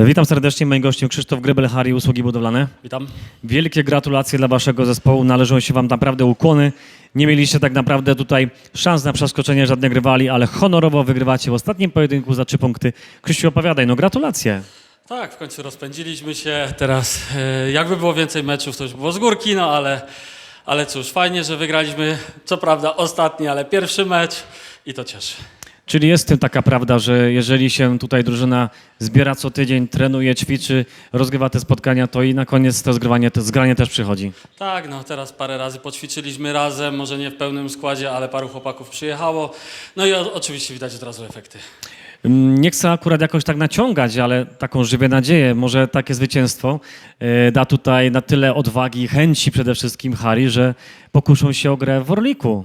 Witam serdecznie, moim gościem Krzysztof Grybel, Harry, usługi budowlane. Witam. Wielkie gratulacje dla waszego zespołu, należą się wam naprawdę ukłony. Nie mieliście tak naprawdę tutaj szans na przeskoczenie żadnych rywali, ale honorowo wygrywacie w ostatnim pojedynku za trzy punkty. Krzysztof, opowiadaj, no gratulacje. Tak, w końcu rozpędziliśmy się. Teraz e, jakby było więcej meczów, to już było z górki, no ale, ale cóż, fajnie, że wygraliśmy. Co prawda ostatni, ale pierwszy mecz i to cieszy. Czyli jest w tym taka prawda, że jeżeli się tutaj drużyna zbiera co tydzień, trenuje, ćwiczy, rozgrywa te spotkania, to i na koniec to zgrywanie, to zgranie też przychodzi. Tak, no teraz parę razy poćwiczyliśmy razem, może nie w pełnym składzie, ale paru chłopaków przyjechało. No i o, oczywiście widać od razu efekty. Mm, Nie chcę akurat jakoś tak naciągać, ale taką żywię nadzieję, może takie zwycięstwo e, da tutaj na tyle odwagi i chęci przede wszystkim Harry, że pokuszą się o grę w Orliku.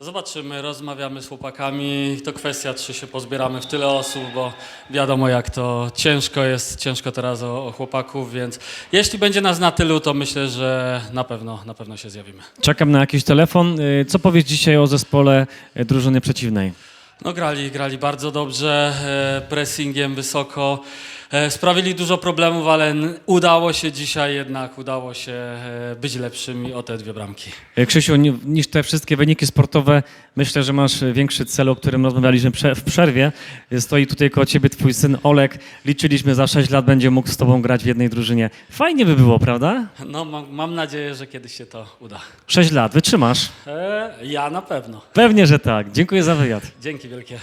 Zobaczymy, rozmawiamy z chłopakami. To kwestia, czy się pozbieramy w tyle osób, bo wiadomo, jak to ciężko jest, ciężko teraz o, o chłopaków, więc jeśli będzie nas na tylu, to myślę, że na pewno, na pewno się zjawimy. Czekam na jakiś telefon. E, Co powiesz dzisiaj o zespole e, drużyny przeciwnej? No grali, grali bardzo dobrze, e, pressingiem wysoko. E, sprawili dużo problemów, ale udało się dzisiaj jednak, udało się e, być lepszymi o te dwie bramki. E, Krzysiu, ni- niż te wszystkie wyniki sportowe, myślę, że masz większy cel, o którym rozmawialiśmy w przerwie. Stoi tutaj koło ciebie twój syn Olek. Liczyliśmy, za 6 lat będzie mógł z tobą grać w jednej drużynie. Fajnie by było, prawda? No mam, mam nadzieję, że kiedyś się to uda. 6 lat, wytrzymasz? E, ja na pewno. Pewnie, że tak. Dziękuję za wywiad. Dzięki wielkie.